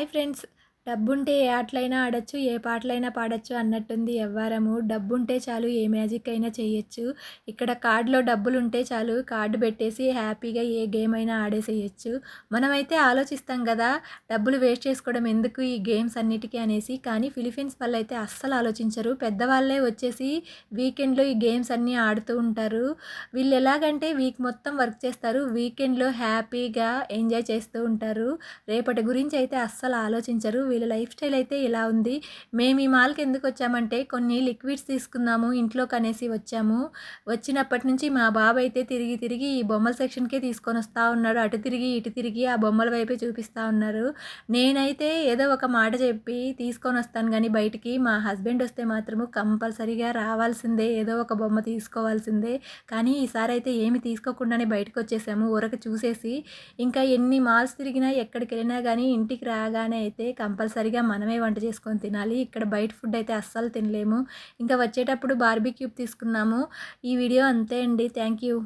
Hi friends డబ్బుంటే ఏ ఆటలైనా ఆడొచ్చు ఏ పాటలైనా పాడొచ్చు అన్నట్టుంది ఎవ్వారము డబ్బుంటే చాలు ఏ మ్యాజిక్ అయినా చేయొచ్చు ఇక్కడ కార్డులో డబ్బులు ఉంటే చాలు కార్డు పెట్టేసి హ్యాపీగా ఏ గేమ్ అయినా ఆడేసేయచ్చు. మనమైతే ఆలోచిస్తాం కదా డబ్బులు వేస్ట్ చేసుకోవడం ఎందుకు ఈ గేమ్స్ అన్నిటికీ అనేసి. కానీ ఫిలిపీన్స్ వాళ్ళు అయితే అస్సలు ఆలోచించరు. పెద్దవాళ్ళే వచ్చేసి వీకెండ్లో ఈ గేమ్స్ అన్నీ ఆడుతూ ఉంటారు. వీళ్ళు ఎలాగంటే వీక్ మొత్తం వర్క్ చేస్తారు. వీకెండ్లో హ్యాపీగా ఎంజాయ్ చేస్తూ ఉంటారు. రేపటి గురించి అయితే అస్సలు ఆలోచించరు. వీళ్ళ లైఫ్ స్టైల్ అయితే ఇలా ఉంది. మేము ఈ మాల్కి ఎందుకు వచ్చామంటే కొన్ని లిక్విడ్స్ తీసుకుందాము ఇంట్లో కనేసి వచ్చాము. వచ్చినప్పటి నుంచి మా బాబు అయితే తిరిగి తిరిగి ఈ బొమ్మల సెక్షన్కే తీసుకొని వస్తూ ఉన్నాడు. అటు తిరిగి ఇటు తిరిగి ఆ బొమ్మల వైపే చూపిస్తూ ఉన్నారు. నేనైతే ఏదో ఒక మాట చెప్పి తీసుకొని వస్తాను కానీ బయటికి మా హస్బెండ్ వస్తే మాత్రము కంపల్సరీగా రావాల్సిందే ఏదో ఒక బొమ్మ తీసుకోవాల్సిందే. కానీ ఈసారి అయితే ఏమి తీసుకోకుండానే బయటకు వచ్చేసాము ఊరక చూసేసి. ఇంకా ఎన్ని మాల్స్ తిరిగినా ఎక్కడికి వెళ్ళినా కానీ ఇంటికి రాగానే అయితే కంపల్సరీగా మనమే వంట చేసుకొని తినాలి. ఇక్కడ బయట ఫుడ్ అయితే అస్సలు తినలేము. ఇంకా వచ్చేటప్పుడు బార్బీ క్యూబ్ తీసుకున్నాము. ఈ వీడియో అంతే అండి. Thank you.